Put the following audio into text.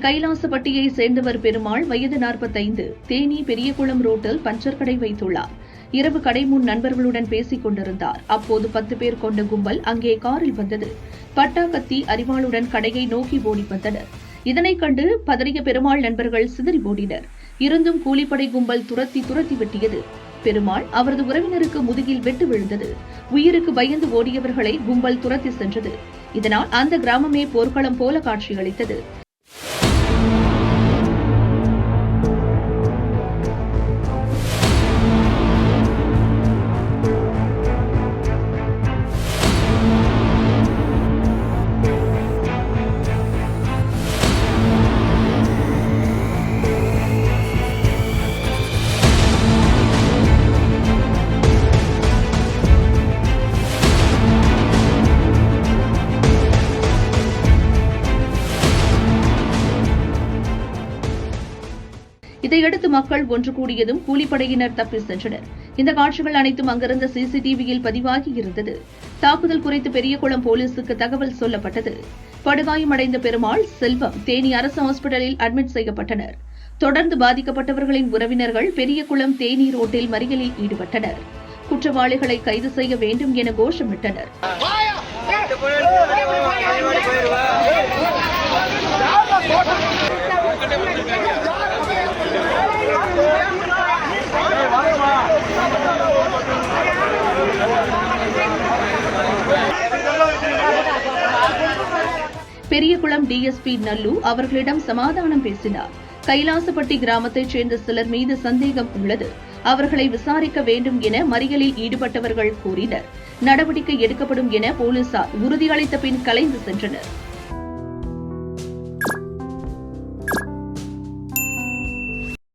கைலாசப்பட்டியை சேர்ந்தவர் பெருமாள் வயது 45 தேனி பெரியகுளம் ரோட்டில் பஞ்சர் கடை வைத்துள்ளார். இரவு கடை முன் நண்பர்களுடன் பேசிக் கொண்டிருந்தார். அப்போது பத்து பேர் கொண்ட கும்பல் அங்கே காரில் வந்தது. பட்டா கத்தி அறிவாளுடன் கடையை நோக்கி ஓடி வந்தனர். இதனைக் கண்டு பதறிய பெருமாள் நண்பர்கள் சிதறி ஓடினர். இருந்தும் கூலிப்படை கும்பல் துரத்தி துரத்தி வெட்டியது. பெருமாள் அவரது உறவினருக்கு முதுகில் வெட்டு விழுந்தது. உயிருக்கு பயந்து ஓடியவர்களை கும்பல் துரத்தி சென்றது. இதனால் அந்த கிராமமே போர்க்களம் போல காட்சியளித்தது. இதையடுத்து மக்கள் ஒன்று கூடியதும் கூலிப்படையினர் தப்பி சென்றனர். இந்த காட்சிகள் அனைத்தும் அங்கிருந்த சிசிடிவியில் பதிவாகி இருந்தது. தாக்குதல் குறித்து பெரியகுளம் போலீசுக்கு தகவல் சொல்லப்பட்டது. படுகாயமடைந்த பெருமாள் செல்வம் தேனி அரசு ஹாஸ்பிட்டலில் அட்மிட் செய்யப்பட்டனர். தொடர்ந்து பாதிக்கப்பட்டவர்களின் உறவினர்கள் பெரியகுளம் தேனி ரோட்டில் மறியலில் ஈடுபட்டனர். குற்றவாளிகளை கைது செய்ய வேண்டும் என கோஷமிட்டனர். பெரியகுளம் டிஎஸ்பி நல்லு அவர்களிடம் சமாதானம் பேசினார். கைலாசப்பட்டி கிராமத்தைச் சேர்ந்த சிலர் மீது சந்தேகம் உள்ளது. அவர்களை விசாரிக்க வேண்டும் என மறியலில் ஈடுபட்டவர்கள் கூறினர். நடவடிக்கை எடுக்கப்படும் என போலீசார் உறுதியளித்த பின் கலைந்து சென்றனர்.